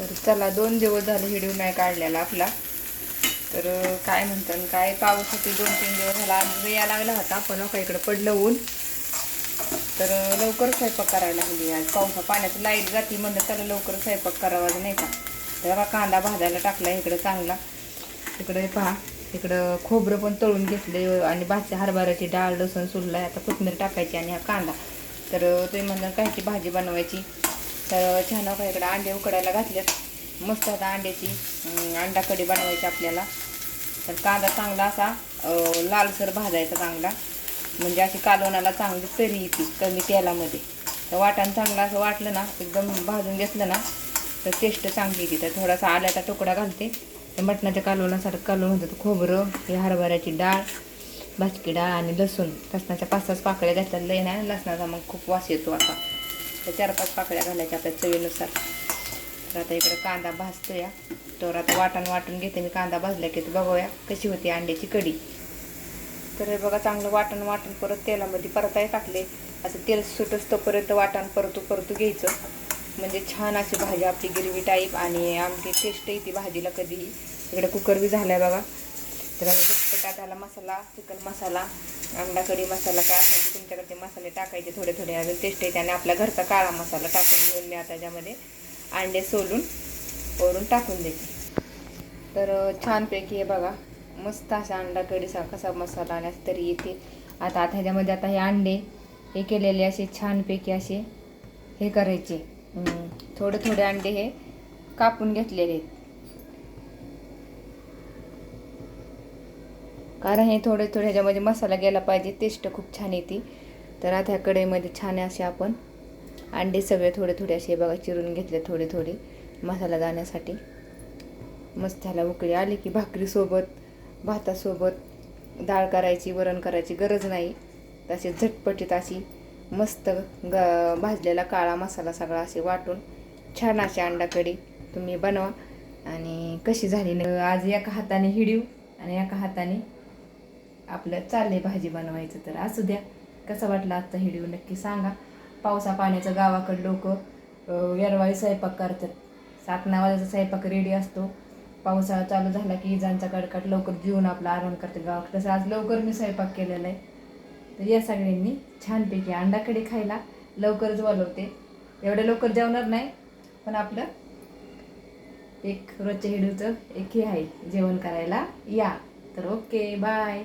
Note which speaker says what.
Speaker 1: तर चला दोन दिवस झाले व्हिडिओ नाही काढलेला आपला. तर काय म्हणतात काय पाऊस होती दोन तीन दिवस झाला आज या लागला होता पण इकडं पडलं ऊन. तर लवकर स्वयंपाक करायला लागली आज. पावसा पाण्याची लाइट जाती म्हणलं चला लवकर स्वयंपाक करावा नाही का? तर कांदा भाजायला टाकला इकडं चांगला. इकडे पहा इकडं खोबरं पण तळून घेतलं आणि भाजी हरभऱ्याची डाळ लसूण आहे आता कोथमीर टाकायची आणि हा कांदा. तर ते तुम्ही म्हणलं कायची भाजी बनवायची? तर छान इकडं अंडे उकडायला घातलेत. मस्त आता अंड्याची अंडा कढी बनवायची आपल्याला. तर कांदा चांगला असा लालसर भाजायचा चांगला. म्हणजे अशी कालवणाला चांगली तरी येते कमी तेलामध्ये. तर वाटण चांगलं असं वाटलं ना एकदम भाजून घेतलं ना तर टेस्ट चांगली येते. तर थोडासा आल्याचा तुकडा घालते. तर मटणाच्या कालवणासारखं कालवण होतं तर खोबरं हे हरभऱ्याची डाळ भाजकी डाळ आणि लसूण. लसणाच्या पाच सहा पाकळ्या घातल्या लई ना लसणाचा मग खूप वास येतो असा. तर चार पाच पाकळ्या घालायच्या आपल्या चवीनुसार. तर आता इकडं कांदा भाजतोया तर आता वाटण वाटून घेते मी. कांदा भाजला की तर बघूया कशी होती अंड्याची कढी. तर हे बघा चांगलं वाटण वाटण परत तेलामध्ये परताय टाकले. असं तेल सुट तोपर्यंत वाटण परतू परतू घ्यायचं. म्हणजे छान अशी भाजी आपली गिरवी टाईप आणि आमची टेस्ट येते भाजीला कधीही. इकडे कुकर बी आहे बघा. तर आता झटपट त्याला मसाला चिकन मसाला अंडा कढी मसाला काय असेल तुमच्याकडे ते मसाले टाकायचे थोडे थोडे. अजून टेस्ट येते. आणि आपला घरचा काळा मसाला टाकून घेऊन मी आता त्याच्यामध्ये अंडे सोलून ओरून टाकून देते. तर छानपैकी हे बघा मस्त असा अंडा कढीचा कसा मसाला आणि असं तरी येते. आता आता ह्याच्यामध्ये आता हे अंडे हे केलेले असे छानपैकी असे हे करायचे. थोडे थोडे अंडे हे कापून घेतलेले आहेत. कारण हे थोडे थोडे ह्याच्यामध्ये मसाला गेला पाहिजे टेस्ट खूप छान येते. तर आता ह्या कढईमध्ये छान असे आपण अंडे सगळे थोडे थोडे असे बघा चिरून घेतले थोडे थोडे मसाला जाण्यासाठी. मस्त त्याला उकळी आली की भाकरीसोबत भातासोबत डाळ करायची वरण करायची गरज नाही. तशी झटपटीत अशी मस्त ग भाजलेला काळा मसाला सगळा असे वाटून छान अशी अंडा कढी तुम्ही बनवा. आणि कशी झाली न आज एका हाताने हिडीव आणि एका हाताने आपलं चालले भाजी बनवायचं तर असू द्या. कसा वाटला आजचा व्हिडिओ नक्की सांगा. पावसा पाण्याचं गावाकडं लोक येरवाळी स्वयंपाक करतात. सात नऊ वाजायचा स्वयंपाक रेडी असतो. पावसाळा चालू झाला की इजांचा कडकट लवकर जीवन आपला आराम करते गावात. तसं आज लवकर मी स्वयंपाक केलेला आहे. तर या सगळ्यांनी छानपैकी अंडाकडे खायला लवकरच बोलवते. एवढ्या लवकर जेवणार नाही पण आपलं एक रोजच्या हिडूचं एक हे आहे जेवण करायला या. तर ओके बाय.